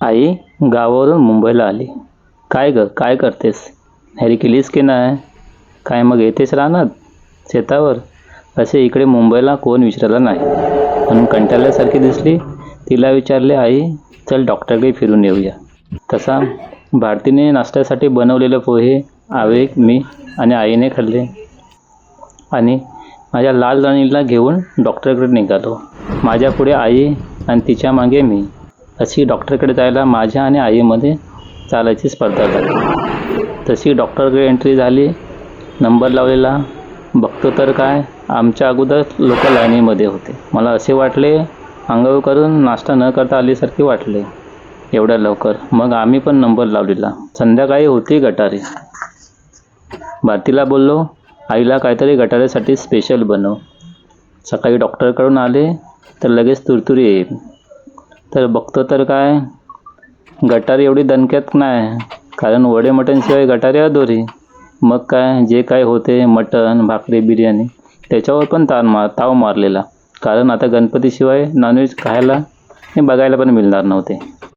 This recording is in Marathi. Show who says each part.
Speaker 1: आई गावावरून मुंबईला आली. काय ग काय करतेस? हॅरी केलीस की नाही? काय मग येतेस राहणार शेतावर? असे इकडे मुंबईला कोण विचारलं नाही. म्हणून कंटाळल्यासारखी दिसली. तिला विचारले आई चल डॉक्टरकडे फिरून येऊया. तसा भारतीने नाश्त्यासाठी बनवलेले पोहे आवेग मी आणि आईने खाल्ले. आणि माझ्या लाल राणीला घेऊन डॉक्टरकडे निघालो. माझ्या पुढे आई आणि तिच्यामागे मी. अशी डॉक्टरकडे जायला माझ्या आणि आईमध्ये चालायची स्पर्धा झाली. तशी डॉक्टरकडे एंट्री झाली नंबर लावलेला बघतो तर काय आमच्या अगोदर लोक लाईनीमध्ये होते. मला असे वाटले अंगावर करून नाश्ता न करता आलीसारखे वाटले एवढ्या लवकर. मग आम्ही पण नंबर लावलेला. संध्याकाळी होती गटारी. भारतीला बोललो आईला काहीतरी गटारीसाठी स्पेशल बनव. सकाळी डॉक्टरकडून आले तर लगेच तुरतुरी येईल. तर बघतो तर काय. गटारी एवढी दणक्यात नाही कारण वडे मटणशिवाय गटारी अधोरी. मग काय जे काय होते मटण भाकरी बिर्याणी त्याच्यावर पण ताण मार ताव मारलेला. कारण आता गणपतीशिवाय नॉनव्हेज खायला आणि बघायला पण मिळणार नव्हते.